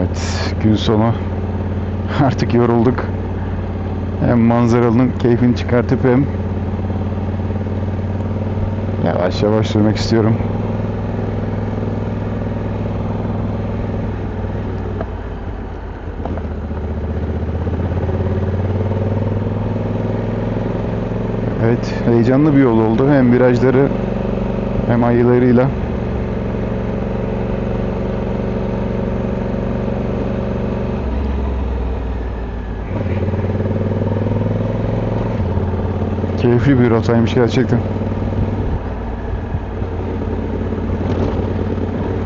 Evet, gün sonu artık yorulduk. Hem manzaralının keyfini çıkartıp hem yavaş yavaş sürmek istiyorum. Evet, heyecanlı bir yol oldu. Hem virajları hem ayılarıyla. Keyifli bir rotaymış gerçekten.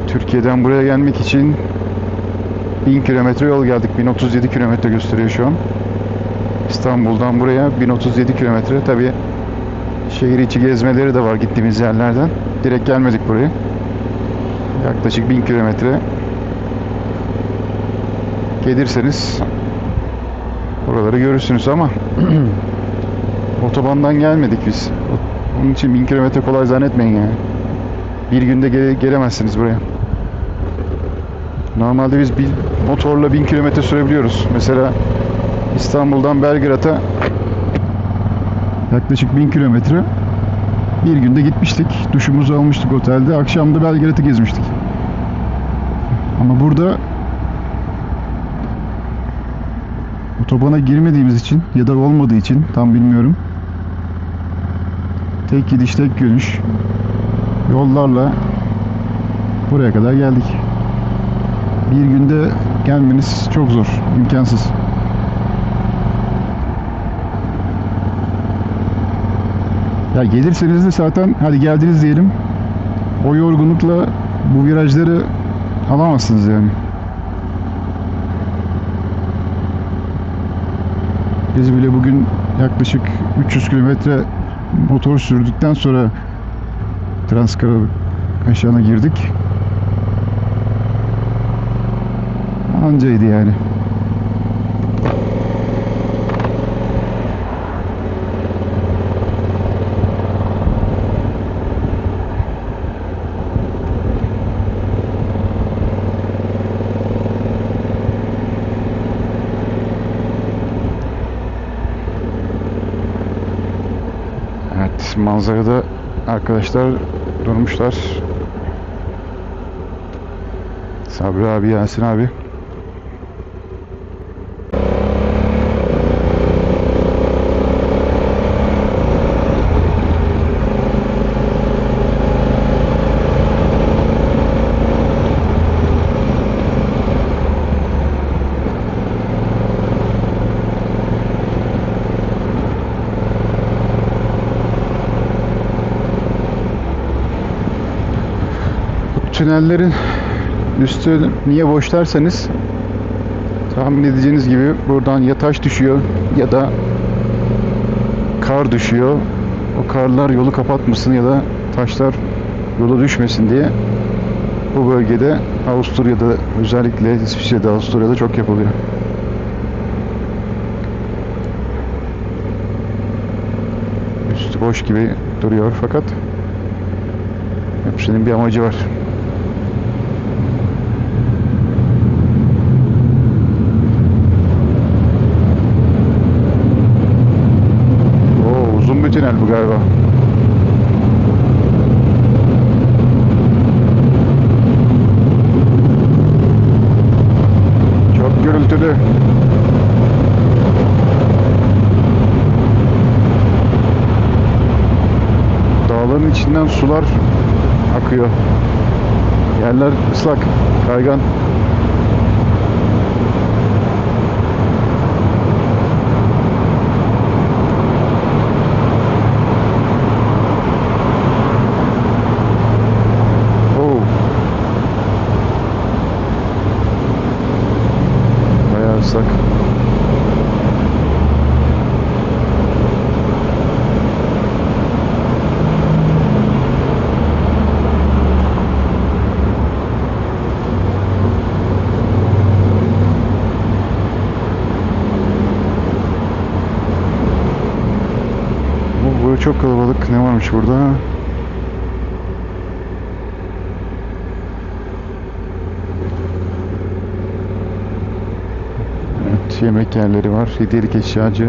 Türkiye'den buraya gelmek için 1000 kilometre yol geldik. 1037 kilometre gösteriyor şu an. İstanbul'dan buraya 1037 kilometre. Tabii şehir içi gezmeleri de var gittiğimiz yerlerden. Direkt gelmedik buraya. Yaklaşık 1000 kilometre gelirseniz oraları görürsünüz ama otobandan gelmedik biz. Onun için 1000 kilometre kolay zannetmeyin yani. Bir günde gele- gelemezsiniz buraya. Normalde biz bir motorla 1000 kilometre sürebiliyoruz. Mesela İstanbul'dan Belgrad'a yaklaşık 1000 kilometre bir günde gitmiştik. Duşumuzu almıştık otelde. Akşam da Belgrad'ı gezmiştik. Ama burada otobana girmediğimiz için ya da olmadığı için tam bilmiyorum. Tek gidiş tek dönüş yollarla buraya kadar geldik. Bir günde gelmeniz çok zor, imkansız. Ya gelirseniz de zaten hadi geldiniz diyelim. O yorgunlukla bu virajları alamazsınız yani. Biz bile bugün yaklaşık 300 kilometre motor sürdükten sonra Transkara aşağına girdik. Ancaydı yani. Evet, manzarada arkadaşlar durmuşlar. Sabri abi, Yasin abi. Tünellerin üstü niye boş derseniz tahmin edeceğiniz gibi buradan ya taş düşüyor ya da kar düşüyor. O karlar yolu kapatmasın ya da taşlar yola düşmesin diye bu bölgede Avusturya'da özellikle İsviçre'de Avusturya'da çok yapılıyor. Üstü boş gibi duruyor fakat hepsinin bir amacı var. Tünel bu galiba. Çok gürültülü. Dağların içinden sular akıyor. Yerler ıslak, kaygan. Islak. Bu, bu çok kalabalık. Ne varmış burada? Yemek yerleri var. Hediyelik eşyacı.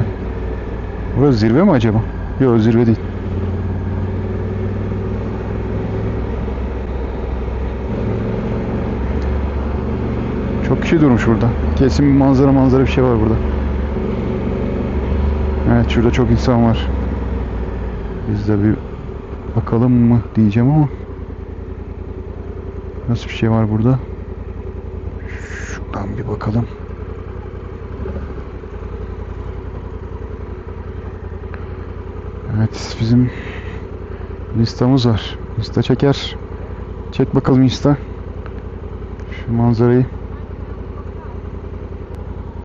Burası zirve mi acaba? Yok zirve değil. Çok kişi durmuş burada. Kesin bir manzara manzara bir şey var burada. Evet şurada çok insan var. Biz de bir bakalım mı diyeceğim ama nasıl bir şey var burada? Şuradan bir bakalım. Evet bizim listamız var. Lista çeker. Çek bakalım Insta. Şu manzarayı.